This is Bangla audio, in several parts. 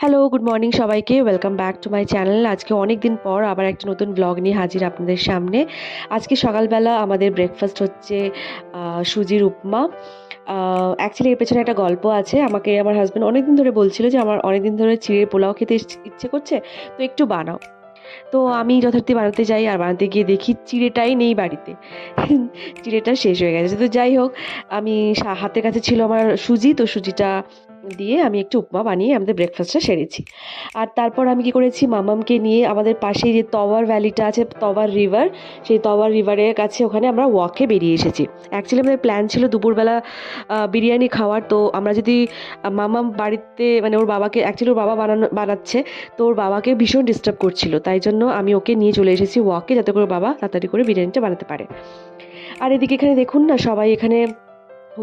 হ্যালো গুড মর্নিং সবাইকে। Welcome back to my channel আজকে অনেক দিন পর আবার একটা নতুন ব্লগ নিয়ে হাজির আপনাদের সামনে। আজকে সকালবেলা আমাদের ব্রেকফাস্ট হচ্ছে সুজির উপমা। অ্যাকচুয়ালি এর পেছনে একটা গল্প আছে। আমাকে আমার হাজব্যান্ড অনেকদিন ধরে বলছিল যে, আমার অনেকদিন ধরে চিড়ে পোলাও খেতে ইচ্ছে করছে, তো একটু বানাও। তো আমি যথার্থই বানাতে যাই আর বানাতে গিয়ে দেখি চিড়েটাই নেই বাড়িতে। চিড়েটা শেষ হয়ে গেছে। তো যাই হোক, আমি হাতের কাছে ছিল আমার সুজি। তো সুজিটা দিয়ে আমি একটু উপমা বানিয়ে আমাদের ব্রেকফাস্টটা সেরেছি আর তারপর আমি কি করেছি, মামামকে নিয়ে আমাদের পাশেই যে তওয়ার ভ্যালিটা আছে, তওয়ার রিভার সেই তওয়ার রিভারের কাছে ওখানে আমরা ওয়াকে বেরিয়ে এসেছি। অ্যাকচুয়ালি আমাদের প্ল্যান ছিল দুপুরবেলা বিরিয়ানি খাওয়ার। তো আমরা যদি মামাম বাড়িতে মানে ওর বাবাকে অ্যাকচুয়ালি ওর বাবা বানানো, বানাচ্ছে। তো ওর বাবাকে ভীষণ ডিস্টার্ব করছিল। তাই জন্য আমি ওকে নিয়ে চলে এসেছি ওয়াকে যাতে করে বাবা তাড়াতাড়ি করে বিরিয়ানিটা বানাতে পারে। আর এদিকে এখানে দেখুন না, সবাই এখানে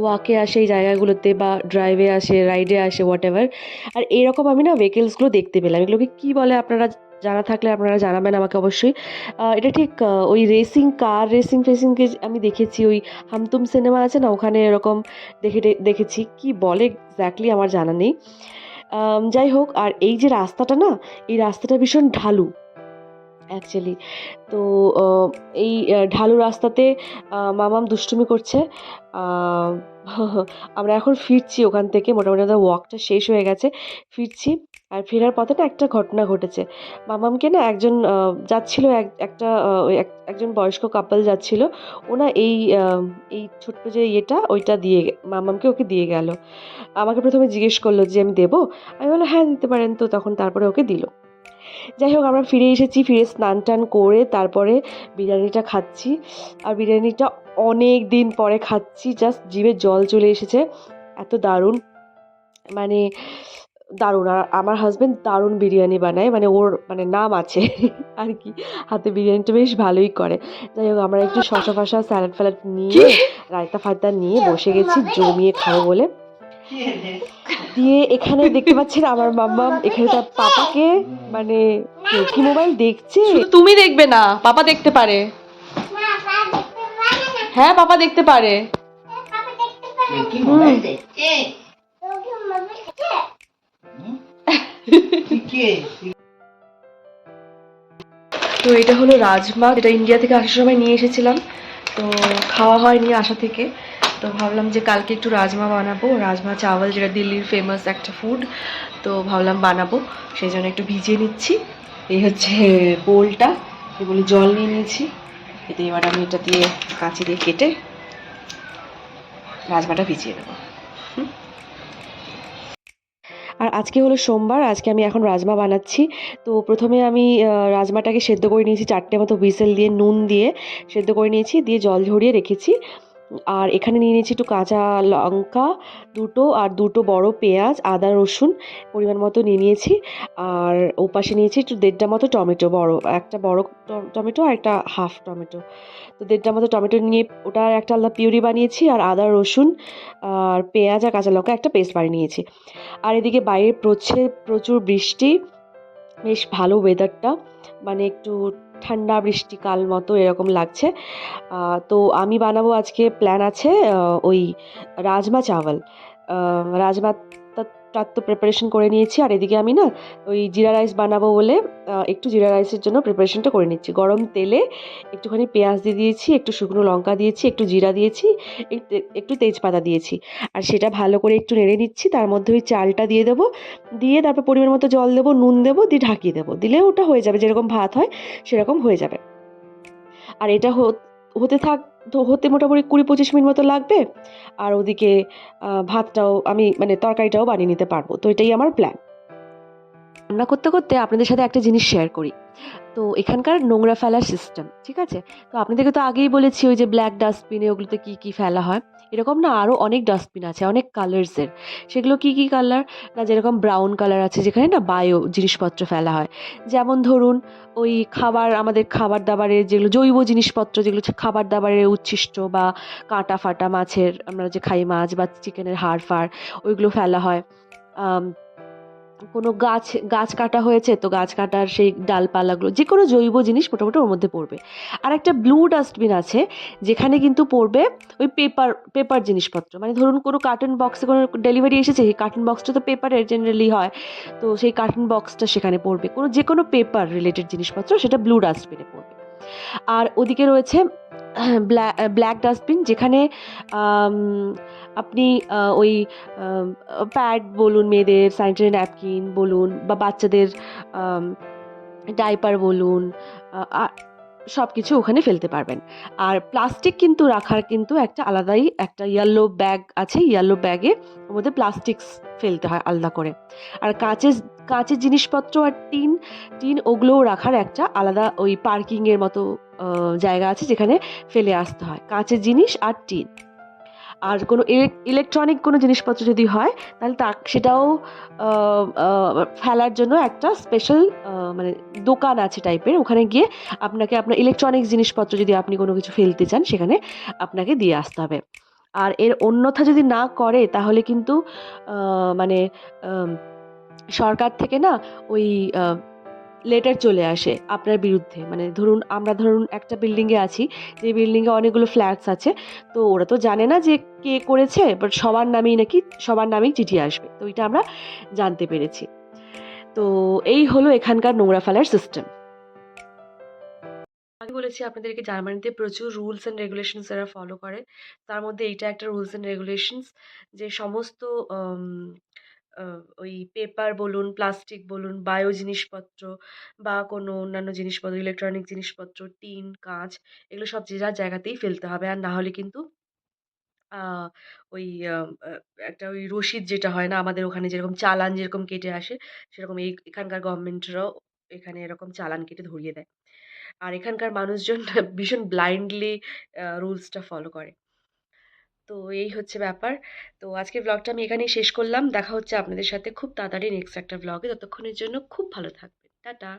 ওয়াকে আসে এই জায়গাগুলোতে বা ড্রাইভে আসে রাইডে আসে হোয়াট এভার আর এরকম আমি না ভেহিকেলসগুলো দেখতে পেলাম। এগুলোকে কী বলে আপনারা জানা থাকলে আপনারা জানাবেন আমাকে অবশ্যই। এটা ঠিক ওই রেসিং কার রেসিং ফেসিংকে আমি দেখেছি। ওই হামতুম সিনেমা আছে না, ওখানে এরকম দেখে, দেখেছি। কি বলে এক্স্যাক্টলি আমার জানা নেই। যাই হোক, আর এই যে রাস্তাটা না, এই রাস্তাটা ভীষণ ঢালু। অ্যাকচুয়ালি তো এই ঢালু রাস্তাতে মামাম দুষ্টুমি করছে। আমরা এখন ফিরছি ওখান থেকে। মোটামুটি আমাদের ওয়াকটা শেষ হয়ে গেছে। ফিরছি আর ফেরার পথে না একটা ঘটনা ঘটেছে। মামামকে না একজন যাচ্ছিল এক, একটা একজন বয়স্ক কাপল যাচ্ছিল। ওনা এই এই ছোট্ট যে ইয়েটা, ওইটা দিয়ে মামামকে ওকে দিয়ে গেল। আমাকে প্রথমে জিজ্ঞেস করল যে, আমি দেবো? আমি বললাম হ্যাঁ দিতে পারেন। তো তখন তারপরে ওকে দিল। যাই হোক আমরা ফিরে এসেছি ফিরে স্নান টান করে তারপরে বিরিয়ানিটা খাচ্ছি। আর বিরিয়ানিটা অনেক দিন পরে খাচ্ছি জাস্ট জিভে জল চলে এসেছে। এত দারুণ। মানে দারুণ। আর আমার হাজব্যান্ড দারুণ বিরিয়ানি বানায় মানে ওর মানে নাম আছে আর কি। হাতে বিরিয়ানিটা বেশ ভালোই করে। যাই হোক আমরা একটু শশা ফসা স্যালাড ফ্যালাড নিয়ে রায়তা ফায়তা নিয়ে বসে গেছি জমিয়ে খাব বলে। দিয়ে এখানে দেখতে পাচ্ছেন আমার মাম্মা এখানে তার পাপাকে মানে কি মোবাইল দেখছে? তুমি দেখবে না পাপা দেখতে পারে। হ্যাঁ পাপা দেখতে পারে। কি মোবাইল দেখছে? কে তো এটা হলো রাজমা যেটা ইন্ডিয়া থেকে আসার সময় নিয়ে এসেছিলাম। তো খাওয়া হয়নি আসা থেকে। তো ভাবলাম যে কালকে একটু রাজমা বানাবো। রাজমা চাওয়াল, যেটা দিল্লির ফেমাস একটা ফুড তো ভাবলাম বানাবো। সেই জন্য একটু ভিজিয়ে নিচ্ছি। এই হচ্ছে বোলটা। এগুলো জল নিয়ে নিয়েছি। এতে এবার আমি এটা দিয়ে কাঁচি দিয়ে কেটে রাজমাটা ভিজিয়ে দেবো আর আজকে হলো সোমবার, আজকে আমি এখন রাজমা বানাচ্ছি। তো প্রথমে আমি রাজমাটাকে সেদ্ধ করে নিয়েছি চারটে মতো হুইসেল দিয়ে, নুন দিয়ে সেদ্ধ করে নিয়েছি, দিয়ে জল ঝরিয়ে রেখেছি। আর এখানে নিয়ে নিয়েছি একটু কাঁচা লঙ্কা, দুটো আর দুটো বড় পেঁয়াজ, আদা, রসুন পরিমাণ মতো নিয়ে নিয়েছি। আর ওপাশে নিয়েছি একটু দেড়টা মতো টমেটো বড়, একটা বড় টমেটো আর একটা হাফ টমেটো। তো দেড়টা মতো টমেটো নিয়ে ওটার একটা আলাদা পিউরি বানিয়েছি আর আদা, রসুন আর পেঁয়াজ আর কাঁচা লঙ্কা একটা পেস্ট বানিয়ে নিয়েছি। আর এদিকে বাইরে প্রচ্ছে প্রচুর বৃষ্টি, বেশ ভালো ওয়েদারটা মানে একটু ঠান্ডা বৃষ্টিকাল মতো এরকম লাগছে। তো আমি বানাবো আজকে প্ল্যান আছে ওই রাজমা চাওয়াল। রাজমা তার তো প্রিপারেশন করে নিয়েছি। আর এদিকে আমি না ওই জিরা রাইস বানাবো বলে একটু জিরা রাইসের জন্য প্রিপারেশনটা করে নিচ্ছি। গরম তেলে একটুখানি পেঁয়াজ দিয়ে দিয়েছি, একটু শুকনো লঙ্কা দিয়েছি, একটু জিরা দিয়েছি, একটু- তেজপাতা দিয়েছি। আর সেটা ভালো করে একটু নেড়ে নিচ্ছি, তার মধ্যে ওই চালটা দিয়ে দেবো। দিয়ে তারপর পরিমাণ মতো জল দেবো, নুন দেবো, দিয়ে ঢাকিয়ে দেবো। দিলে ওটা হয়ে যাবে, যেরকম ভাত হয় সেরকম হয়ে যাবে। আর এটা হতে থাক হতে মোটামুটি কুড়ি পঁচিশ মিনিট মতো লাগবে। আর ওদিকে ভাতটাও আমি মানে তরকারিটাও বানিয়ে নিতে পারব। তো এটাই আমার প্ল্যান রান্না করতে করতে আপনাদের সাথে একটা জিনিস শেয়ার করি। তো এখানকার নোংরা ফেলার সিস্টেম ঠিক আছে? তো আপনাদেরকে তো আগেই বলেছি, ওই যে ব্ল্যাক ডাস্টবিনে ওগুলোতে কী কী ফেলা হয়? এরকম না আরও অনেক ডাস্টবিন আছে, অনেক কালার্সের সেগুলো কী কী কালার না, যেরকম ব্রাউন কালার আছে, যেখানে না বায়ো জিনিসপত্র ফেলা হয়। যেমন ধরুন, ওই খাবার, আমাদের খাবার দাবারের যেগুলো, জৈব জিনিসপত্র যেগুলো খাবার দাবারের উচ্ছিষ্ট বা কাঁটা ফাটা মাছের, আমরা যে খাই মাছ বা চিকেনের হাড় ফাড়, ওইগুলো ফেলা হয়। কোনো গাছ গাছ কাটা হয়েছে, তো গাছ কাটার সেই ডালপালাগুলো যে কোনো জৈব জিনিস মোটামুটি ওর মধ্যে পড়বে। আর একটা ব্লু ডাস্টবিন আছে, যেখানে কিন্তু পড়বে ওই পেপার পেপার জিনিসপত্র। মানে ধরুন কোনো কার্টুন বক্সে কোনো ডেলিভারি এসেছে, সেই কার্টুন বক্সটা তো পেপারের জেনারেলি হয়, তো সেই কার্টুন বক্সটা সেখানে পড়বে। কোনো যে কোনো পেপার রিলেটেড জিনিসপত্র সেটা ব্লু ডাস্টবিনে পড়বে। আর ওদিকে রয়েছে ব্ল্যাক ডাস্টবিন যেখানে আপনি ওই প্যাড বলুন, মেয়েদের স্যানিটারি ন্যাপকিন বলুন বা বাচ্চাদের ডাইপার বলুন সব কিছু ওখানে ফেলতে পারবেন। আর প্লাস্টিক কিন্তু রাখার কিন্তু একটা আলাদাই একটা ইয়েলো ব্যাগ আছে ইয়েলো ব্যাগে ওর মধ্যে প্লাস্টিক্স ফেলতে হয় আলাদা করে। আর কাঁচের কাঁচের জিনিসপত্র আর টিন টিন ওগুলোও রাখার একটা আলাদা ওই পার্কিংয়ের মতো জায়গা আছে যেখানে ফেলে আসতে হয়। কাঁচের জিনিস আর টিন। আর কোনো ইলেকট্রনিক কোনো জিনিসপত্র যদি হয়, তাহলে তা সেটাও ফেলার জন্য একটা স্পেশাল মানে দোকান আছে টাইপের ওখানে গিয়ে আপনাকে আপনার ইলেকট্রনিক্স জিনিসপত্র যদি আপনি কোনো কিছু ফেলতে চান, সেখানে আপনাকে দিয়ে আসতে হবে। আর এর অন্যথা যদি না করে, তাহলে কিন্তু মানে সরকার থেকে না ওই লেটার চলে আসে আপনার বিরুদ্ধে। মানে ধরুন, আমরা ধরুন একটা বিল্ডিংয়ে আছি, যে বিল্ডিংয়ে অনেকগুলো ফ্ল্যাটস আছে, তো ওরা তো জানে না যে কে করেছে বাট সবার নামেই নাকি, সবার নামেই চিঠি আসবে। তো এটা আমরা জানতে পেরেছি। তো এই হলো এখানকার নোংরা ফেলার সিস্টেম আমি বলেছি, আপনাদেরকে জার্মানিতে প্রচুর রুলস অ্যান্ড রেগুলেশনস এরা ফলো করে। তার মধ্যে এইটা একটা রুলস অ্যান্ড রেগুলেশনস যে সমস্ত ওই পেপার বলুন, প্লাস্টিক বলুন, বায়ো জিনিসপত্র বা কোনো অন্যান্য জিনিসপত্র, ইলেকট্রনিক জিনিসপত্র, টিন, কাঁচ, এগুলো সব যে যার জায়গাতেই ফেলতে হবে। আর না হলে কিন্তু ওই একটা ওই রসিদ যেটা হয় না, আমাদের ওখানে যেরকম চালান যেরকম কেটে আসে, সেরকম এই, এখানকার গভর্নমেন্টরাও এখানে এরকম চালান কেটে ধরিয়ে দেয়। আর এখানকার মানুষজন ভীষণ ব্লাইন্ডলি রুলসটা ফলো করে। তো এই হচ্ছে ব্যাপার। তো আজকে ব্লগটা আমি এখানেই শেষ করলাম। দেখা হচ্ছে আপনাদের সাথে খুব তাড়াতাড়ি নেক্সট একটা ব্লগে ততক্ষণের জন্য খুব ভালো থাকবেন। টাটা।